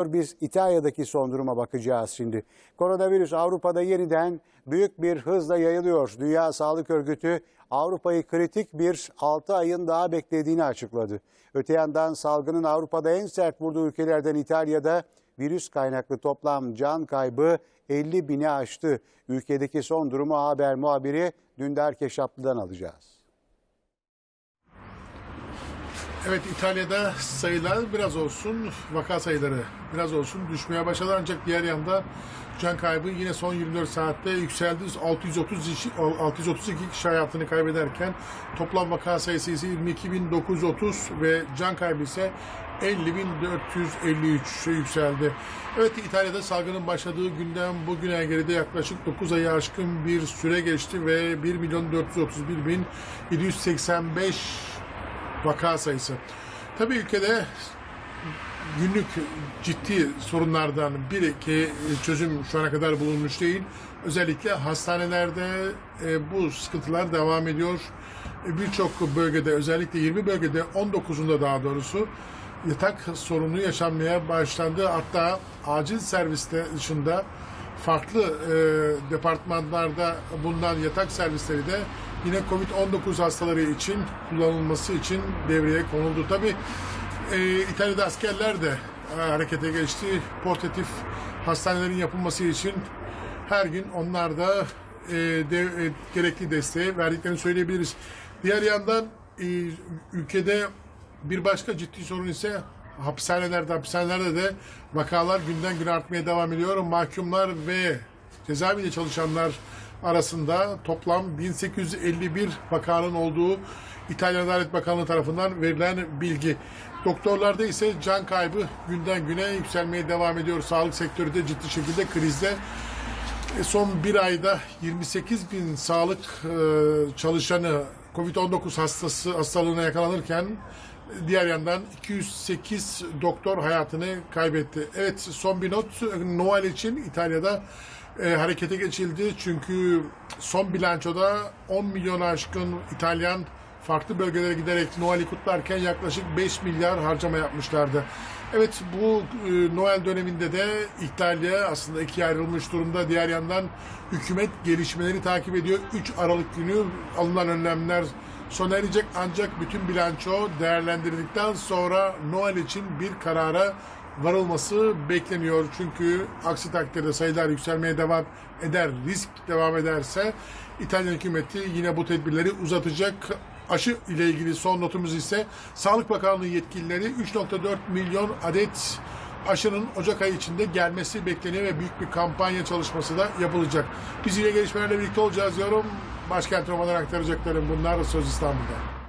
Biz İtalya'daki son duruma bakacağız şimdi. Koronavirüs Avrupa'da yeniden büyük bir hızla yayılıyor. Dünya Sağlık Örgütü Avrupa'yı kritik bir 6 ayın daha beklediğini açıkladı. Öte yandan salgının Avrupa'da en sert vurduğu ülkelerden İtalya'da virüs kaynaklı toplam can kaybı 50 bini aştı. Ülkedeki son durumu haber muhabiri Dündar Keşaplı'dan alacağız. Evet İtalya'da sayılar biraz olsun vaka sayıları biraz olsun düşmeye başladı ancak diğer yanda can kaybı yine son 24 saatte yükseldi. 630 kişi, 632 kişi hayatını kaybederken toplam vaka sayısı ise 22.930 ve can kaybı ise 50.453 yükseldi. Evet İtalya'da salgının başladığı günden bugüne geride yaklaşık 9 ayı aşkın bir süre geçti ve 1 milyon 431 bin 785 vaka sayısı. Tabii ülkede günlük ciddi sorunlardan biri ki çözüm şu ana kadar bulunmuş değil. Özellikle hastanelerde e, bu sıkıntılar devam ediyor. E, Birçok bölgede özellikle 20 bölgede 19'unda daha doğrusu yatak sorunu yaşanmaya başlandı. Hatta acil serviste dışında farklı e, departmanlarda bulunan yatak servisleri de yine Covid-19 hastaları için kullanılması için devreye konuldu. Tabi e, İtalya'da askerler de e, harekete geçti. Portatif hastanelerin yapılması için her gün onlar da e, de, e, gerekli desteği verdiklerini söyleyebiliriz. Diğer yandan e, ülkede bir başka ciddi sorun ise hapishanelerde, hapishanelerde de vakalar günden güne artmaya devam ediyor. Mahkumlar ve cezaevinde çalışanlar arasında toplam 1851 vakanın olduğu İtalyan Adalet Bakanlığı tarafından verilen bilgi. Doktorlarda ise can kaybı günden güne yükselmeye devam ediyor. Sağlık sektörü de ciddi şekilde krizde. E, Son bir ayda 28 bin sağlık e, çalışanı Covid-19 hastası hastalığına yakalanırken diğer yandan 208 doktor hayatını kaybetti. Evet son bir not Noel için İtalya'da e, harekete geçildi. Çünkü son bilançoda 10 milyon aşkın İtalyan farklı bölgelere giderek Noel'i kutlarken yaklaşık 5 milyar harcama yapmışlardı. Evet bu e, Noel döneminde de İtalya aslında ikiye ayrılmış durumda. Diğer yandan hükümet gelişmeleri takip ediyor. 3 Aralık günü alınan önlemler sona erecek ancak bütün bilanço değerlendirildikten sonra Noel için bir karara varılması bekleniyor. Çünkü aksi takdirde sayılar yükselmeye devam eder, risk devam ederse İtalyan hükümeti yine bu tedbirleri uzatacak. Aşı ile ilgili son notumuz ise Sağlık Bakanlığı yetkilileri 3.4 milyon adet aşının Ocak ayı içinde gelmesi bekleniyor ve büyük bir kampanya çalışması da yapılacak. Biz yine gelişmelerle birlikte olacağız diyorum. Başkent Roma'dan aktaracaklarım bunlar Söz İstanbul'da.